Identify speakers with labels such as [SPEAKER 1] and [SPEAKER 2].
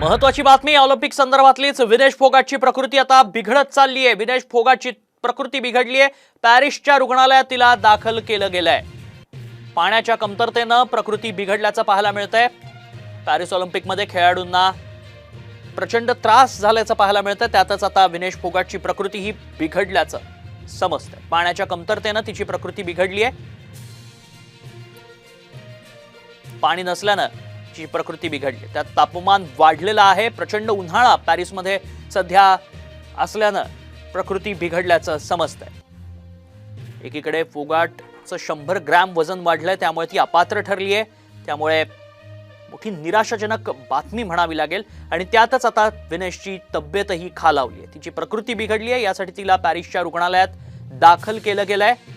[SPEAKER 1] महत्वाची बातमी ऑलिम्पिक संदर्भातलीच. विनेश फोगाटची प्रकृती आता बिघडत चालली आहे विनेश फोगाटची प्रकृती बिघडली आहे पॅरिसच्या रुग्णालयात तिला दाखल केलं गेलंय. पाण्याच्या कमतरतेनं प्रकृती बिघडल्याचं पाहायला मिळतंय. पॅरिस ऑलिम्पिकमध्ये खेळाडूंना प्रचंड त्रास झाल्याचं पाहायला मिळतं त्यातच आता विनेश फोगाटची प्रकृती ही बिघडल्याचं समजतंय. पाण्याच्या कमतरतेनं तिची प्रकृती बिघडली आहे पाणी नसल्यानं त्याची प्रकृती बिघडली. त्यात तापमान वाढलेलं आहे. प्रचंड उन्हाळा पॅरिसमध्ये सध्या असल्यानं प्रकृती बिघडल्याचं समजतंय. एकीकडे फोगाटचं शंभर ग्रॅम वजन वाढलंय त्यामुळे ती अपात्र ठरली आहे त्यामुळे मोठी निराशाजनक बातमी म्हणावी लागेल. आणि त्यातच आता विनेशची तब्येतही खालावली आहे तिची प्रकृती बिघडली आहे यासाठी तिला पॅरिसच्या रुग्णालयात दाखल केलं गेलं आहे